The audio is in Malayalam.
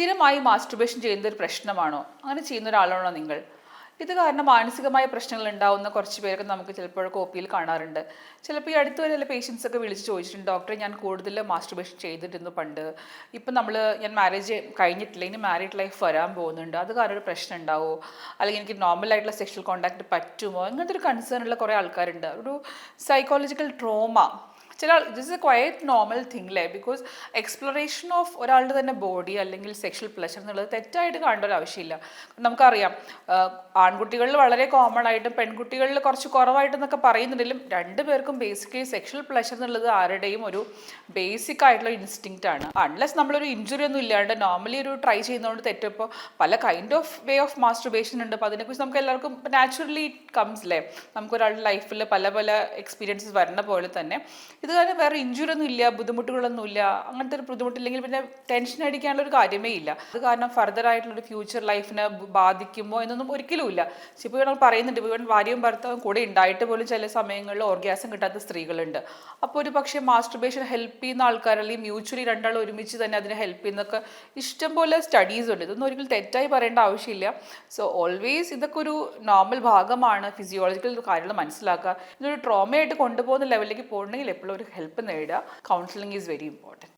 സ്ഥിരമായി മാസ്റ്റർബേഷൻ ചെയ്യുന്ന ഒരു പ്രശ്നമാണോ? അങ്ങനെ ചെയ്യുന്ന ഒരാളാണോ നിങ്ങൾ? ഇത് കാരണം മാനസികമായ പ്രശ്നങ്ങൾ ഉണ്ടാവുന്ന കുറച്ച് പേരൊക്കെ നമുക്ക് ചിലപ്പോൾ കോപ്പിയിൽ കാണാറുണ്ട്. ചിലപ്പോൾ ഈ അടുത്ത് വരെ പേഷ്യൻസ് ഒക്കെ വിളിച്ച് ചോദിച്ചിട്ടുണ്ട് ഡോക്ടറെ ഞാൻ കൂടുതൽ മാസ്റ്റർബേഷൻ ചെയ്തിട്ടിരുന്നു പണ്ട്. ഇപ്പം നമ്മൾ ഞാൻ മാരേജ് കഴിഞ്ഞിട്ടില്ല ഇനി മാരീഡ് ലൈഫ് വരാൻ പോകുന്നുണ്ട്. അത് കാരണം ഒരു പ്രശ്നം ഉണ്ടാവുമോ അല്ലെങ്കിൽ എനിക്ക് നോർമൽ ആയിട്ടുള്ള സെക്ഷൽ കോണ്ടാക്ട് പറ്റുമോ? അങ്ങനത്തെ ഒരു കൺസേൺ ഉള്ള കുറേ ആൾക്കാരുണ്ട്. ഒരു സൈക്കോളജിക്കൽ ട്രോമ ചില this a quiet normal thing അല്ലേ ബിക്കോസ് എക്സ്പ്ലോറേഷൻ ഓഫ് ഒരാളുടെ തന്നെ ബോഡി അല്ലെങ്കിൽ സെക്ഷൽ പ്ലഷർ എന്നുള്ളത് തെറ്റായിട്ട് കാണേണ്ട ഒരു ആവശ്യമില്ല. നമുക്കറിയാം ആൺകുട്ടികളിൽ വളരെ കോമൺ ആയിട്ടും പെൺകുട്ടികളിൽ കുറച്ച് കുറവായിട്ടെന്നൊക്കെ പറയുന്നുണ്ടെങ്കിലും രണ്ടു പേർക്കും ബേസിക്കലി സെക്ഷൽ പ്ലഷർ എന്നുള്ളത് ആരുടെയും ഒരു ബേസിക് ആയിട്ടുള്ള ഇൻസ്റ്റിങ്ക്റ്റ് ആണ്. അൺലെസ് നമ്മളൊരു ഇഞ്ചുറി ഒന്നും ഇല്ലാണ്ട് നോർമലി ഒരു ട്രൈ ചെയ്യുന്നതുകൊണ്ട് തെറ്റിപ്പോൾ പല kind of way of masturbation ഉണ്ട്. അപ്പോൾ അതിനെക്കുറിച്ച് നമുക്ക് എല്ലാവർക്കും നാച്ചുറലി കംസ് അല്ലേ നമുക്കൊരാളുടെ ലൈഫിൽ പല പല എക്സ്പീരിയൻസസ് വരുന്ന പോലെ തന്നെ. ഇത് കാരണം വേറെ ഇഞ്ചുറി ഒന്നും ഇല്ല ബുദ്ധിമുട്ടുകളൊന്നും ഇല്ല അങ്ങനത്തെ ഒരു ബുദ്ധിമുട്ടില്ലെങ്കിൽ പിന്നെ ടെൻഷൻ അടിക്കാനുള്ള ഒരു കാര്യമേ ഇല്ല. അത് കാരണം ഫർദർ ആയിട്ടുള്ള ഒരു ഫ്യൂച്ചർ ലൈഫിനെ ബാധിക്കുമോ എന്നൊന്നും ഒരിക്കലും ഇല്ല. ഇപ്പോൾ നമ്മൾ പറയുന്നുണ്ട് ഇപ്പോൾ ഭാര്യയും ഭർത്താവും കൂടെ ഉണ്ടായിട്ട് പോലും ചില സമയങ്ങളിൽ ഓർഗ്യാസം കിട്ടാത്ത സ്ത്രീകളുണ്ട്. അപ്പോൾ ഒരു പക്ഷേ മാസ്റ്റർബേഷൻ ഹെൽപ്പ് ചെയ്യുന്ന ആൾക്കാർ അല്ലെങ്കിൽ മ്യൂച്വലി രണ്ടാൾ ഒരുമിച്ച് തന്നെ അതിനെ ഹെൽപ്പ് ചെയ്യുന്നൊക്കെ ഇഷ്ടംപോലെ സ്റ്റഡീസ് ഉണ്ട്. ഇതൊന്നും ഒരിക്കലും തെറ്റായി പറയേണ്ട ആവശ്യമില്ല. സോ ഓൾവേസ് ഇതൊക്കെ ഒരു നോർമൽ ഭാഗമാണ്. ഫിസിയോളജിക്കൽ കാര്യങ്ങൾ മനസ്സിലാക്കുക. ഇതൊരു ട്രോമയായിട്ട് കൊണ്ടുപോകുന്ന ലെവലിലേക്ക് പോകണമെങ്കിൽ എപ്പോഴും ഒരു ഹെൽപ്പ് നേടുക. Counselling is very important